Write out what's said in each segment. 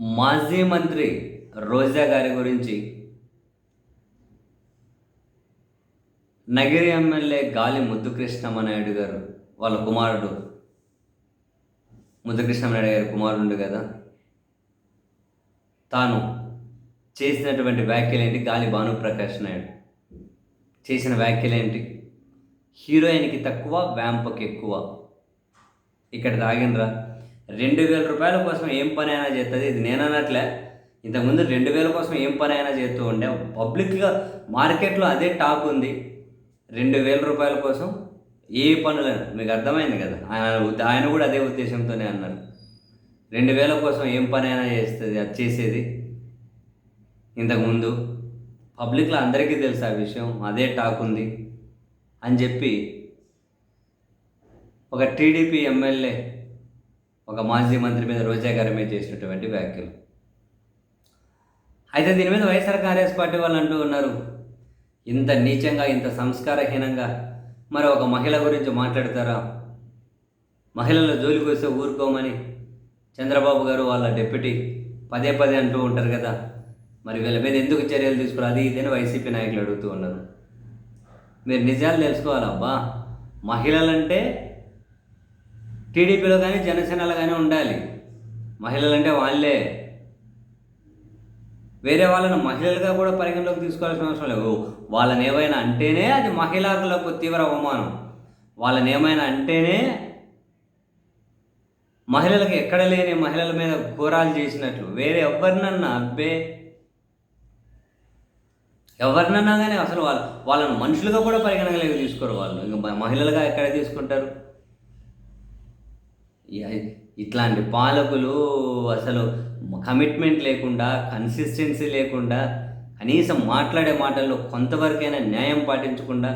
మాజీ మంత్రి రోజా గారి గురించి నగిరి ఎమ్మెల్యే గాలి ముద్దుకృష్ణమనాయుడు గారు వాళ్ళ కుమారుడు. ముద్దుకృష్ణమనాయుడు గారి కుమారుడు కదా. తాను చేసినటువంటి వ్యాఖ్యలు ఏంటి? గాలి భానుప్రకాష్ నాయుడు. చేసిన వ్యాఖ్యలు ఏంటి? హీరోయిన్కి తక్కువ వ్యాంపకి ఎక్కువ. ఇక్కడ తాగినరా రెండు వేల రూపాయల కోసం ఏం పని అయినా చేస్తుంది? ఇది నేను అన్నట్లే ఇంతకుముందు రెండు వేల కోసం ఏం పని అయినా చేస్తూ ఉండే. పబ్లిక్గా మార్కెట్లో అదే టాక్ ఉంది. రెండు వేల రూపాయల కోసం ఏ పనులను మీకు అర్థమైంది కదా? ఆయన ఆయన కూడా అదే ఉద్దేశంతోనే అన్నారు. రెండు వేల కోసం ఏం పని అయినా చేస్తుంది అది చేసేది? ఇంతకుముందు పబ్లిక్లో అందరికీ తెలుసు ఆ విషయం. అదే టాక్ ఉంది అని చెప్పి ఒక టీడీపీ ఎమ్మెల్యే ఒక మాజీ మంత్రి మీద రోజా గారి మీద చేసినటువంటి వ్యాఖ్యలు. అయితే దీని మీద వైఎస్ఆర్ కాంగ్రెస్ పార్టీ వాళ్ళు అంటూ ఉన్నారు ఇంత నీచంగా ఇంత సంస్కారహీనంగా మరి ఒక మహిళ గురించి మాట్లాడతారా? మహిళల జోలికి వస్తే ఊరుకోమని చంద్రబాబు గారు వాళ్ళ డిప్యూటీ పదే పదే అంటూ ఉంటారు కదా మరి వీళ్ళ మీద ఎందుకు చర్యలు తీసుకురా? అది ఇదని వైసీపీ నాయకులు అడుగుతూ ఉన్నారు. మీరు నిజాలు తెలుసుకోవాలబ్బా మహిళలంటే టీడీపీలో కానీ జనసేనలో కానీ ఉండాలి. మహిళలంటే వాళ్ళే. వేరే వాళ్ళని మహిళలుగా కూడా పరిగణలోకి తీసుకోవాల్సిన అవసరం లేదు. వాళ్ళని ఏమైనా అంటేనే అది మహిళలకు తీవ్ర అవమానం. వాళ్ళని ఏమైనా అంటేనే మహిళలకు ఎక్కడ లేని మహిళల మీద ఘోరాలు చేసినట్లు. వేరే ఎవరినన్నా అబ్బే. ఎవరినన్నా కానీ అసలు వాళ్ళ వాళ్ళని మనుషులుగా కూడా పరిగణలోకి తీసుకోరు వాళ్ళు. ఇంకా మహిళలుగా ఎక్కడ తీసుకుంటారు? ఇట్లాంటి పాలకులు అసలు కమిట్మెంట్ లేకుండా కన్సిస్టెన్సీ లేకుండా కనీసం మాట్లాడే మాటల్లో కొంతవరకైనా న్యాయం పాటించకుండా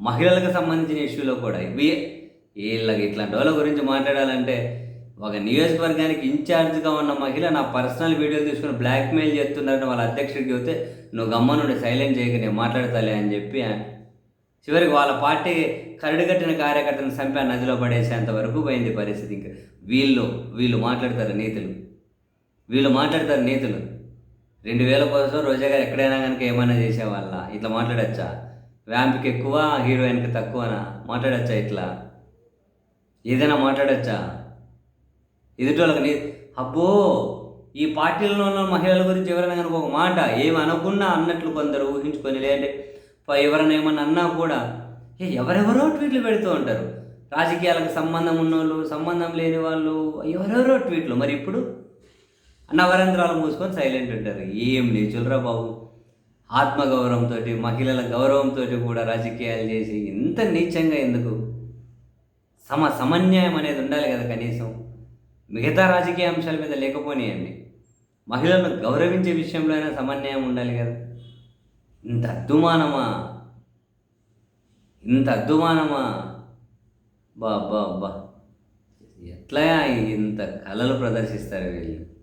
మహిళలకు సంబంధించిన ఇష్యూలో కూడా ఇవి వీళ్ళకి ఇట్లాంటి వాళ్ళ గురించి మాట్లాడాలంటే ఒక నియోజకవర్గానికి ఇన్ఛార్జ్గా ఉన్న మహిళ నా పర్సనల్ వీడియోలు తీసుకుని బ్లాక్మెయిల్ చేస్తున్నారని వాళ్ళ అధ్యక్షుడికి చెబితే నువ్వు గమ్మనుండి సైలెంట్ చేయక నేను మాట్లాడతాలే అని చెప్పి చివరికి వాళ్ళ పార్టీ కరడుగట్టిన కార్యకర్తను చంపా నదిలో పడేసేంత వరకు పోయింది పరిస్థితి. ఇంకా వీళ్ళు వీళ్ళు మాట్లాడతారు నేతలు. వీళ్ళు మాట్లాడతారు నేతలు. రెండు వేల కోసం రోజా గారు ఎక్కడైనా కనుక ఏమైనా చేసేవాళ్ళ? ఇట్లా మాట్లాడచ్చా? వ్యాంప్కి ఎక్కువ హీరోయిన్కి తక్కువనా? మాట్లాడచ్చా ఇట్లా? ఏదైనా మాట్లాడచ్చా? ఎదుటోళ్ళకి నీ అబ్బో! ఈ పార్టీలలో ఉన్న మహిళల గురించి ఎవరైనా కనుక ఒక మాట ఏమి అన్నట్లు కొందరు ఊహించుకొని లేదంటే ఎవరైనా ఏమన్నా అన్నా కూడా ఎవరెవరో ట్వీట్లు పెడుతూ ఉంటారు. రాజకీయాలకు సంబంధం ఉన్నోళ్ళు సంబంధం లేని వాళ్ళు ఎవరెవరో ట్వీట్లు. మరి ఇప్పుడు నవరంధ్రాలు మూసుకొని సైలెంట్ ఉంటారు. ఏం నీచులరా బాబు? ఆత్మగౌరవంతో మహిళల గౌరవంతో కూడా రాజకీయాలు చేసి ఇంత నీచంగా ఎందుకు? సమ సమన్యాయం అనేది ఉండాలి కదా కనీసం. మిగతా రాజకీయ అంశాల మీద లేకపోనియండి. మహిళలను గౌరవించే విషయంలో అయినా సమన్యాయం ఉండాలి కదా. ఇంత అద్దుమానమా? ఇంత అద్దుమానమా? బా బా బా ఎట్లా ఇంత కళలు ప్రదర్శిస్తారు వీళ్ళు?